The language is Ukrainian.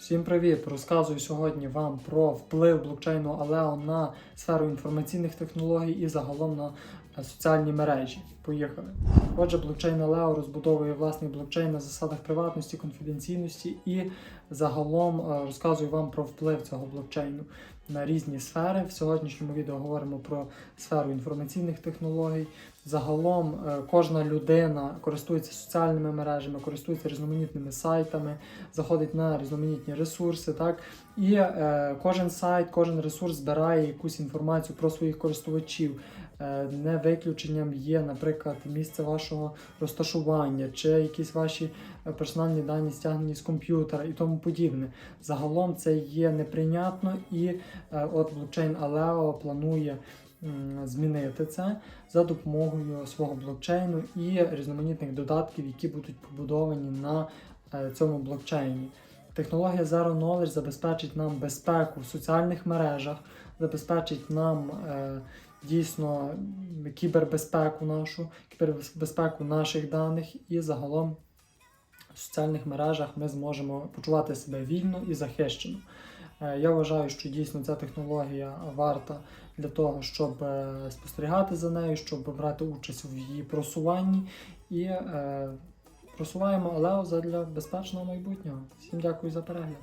Всім привіт! Розказую сьогодні вам про вплив блокчейну Алео на сферу інформаційних технологій і загалом на соціальні мережі. Поїхали. Отже, блокчейн Алео розбудовує власний блокчейн на засадах приватності, конфіденційності і загалом е, розказую вам про вплив цього блокчейну на різні сфери. В сьогоднішньому відео говоримо про сферу інформаційних технологій. Загалом е, кожна людина користується соціальними мережами, користується різноманітними сайтами, заходить на різноманітні ресурси, так і е, кожен сайт, кожен ресурс збирає якусь інформацію про своїх користувачів. Е, не виключенням є, наприклад, місце вашого розташування, чи якісь ваші е, персональні дані стягнені з комп'ютера і тому подібне. Загалом це є неприйнятно, і е, от блокчейн Aleo планує змінити це за допомогою свого блокчейну і різноманітних додатків, які будуть побудовані на е, цьому блокчейні. Технологія Zero Knowledge забезпечить нам безпеку в соціальних мережах, забезпечить нам е, дійсно кібербезпеку нашу, кібербезпеку наших даних і загалом в соціальних мережах ми зможемо почувати себе вільно і захищено. Е, Я вважаю, що дійсно ця технологія варта для того, щоб е, спостерігати за нею, щоб брати участь в її просуванні і е, просуваємо Алео задля безпечного майбутнього. Всім дякую за перегляд.